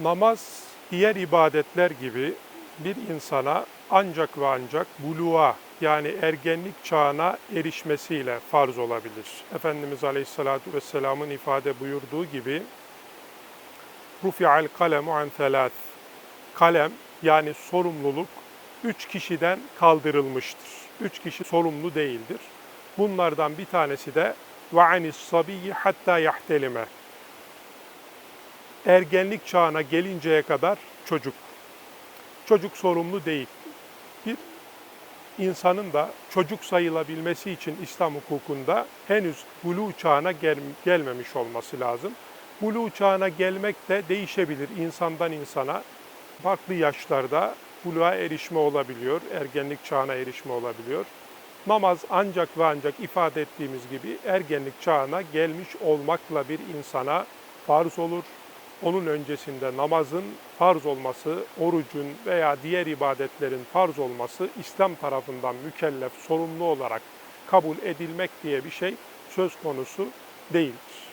Namaz diğer ibadetler gibi bir insana ancak ve ancak buluğa yani ergenlik çağına erişmesiyle farz olabilir. Efendimiz Aleyhisselatü Vesselam'ın ifade buyurduğu gibi Rufi'al kalemu an felâth. Kalem yani sorumluluk üç kişiden kaldırılmıştır. Üç kişi sorumlu değildir. Bunlardan bir tanesi de ve anis sabiyyi hatta yahtelime. Ergenlik çağına gelinceye kadar çocuk. Çocuk sorumlu değil. Bir insanın da çocuk sayılabilmesi için İslam hukukunda henüz buluğ çağına gel- gelmemiş olması lazım. Buluğ çağına gelmek de değişebilir insandan insana. Farklı yaşlarda buluğa erişme olabiliyor, ergenlik çağına erişme olabiliyor. Namaz ancak ve ancak ifade ettiğimiz gibi ergenlik çağına gelmiş olmakla bir insana farz olur. Onun öncesinde namazın farz olması, orucun veya diğer ibadetlerin farz olması İslam tarafından mükellef, sorumlu olarak kabul edilmek diye bir şey söz konusu değildir.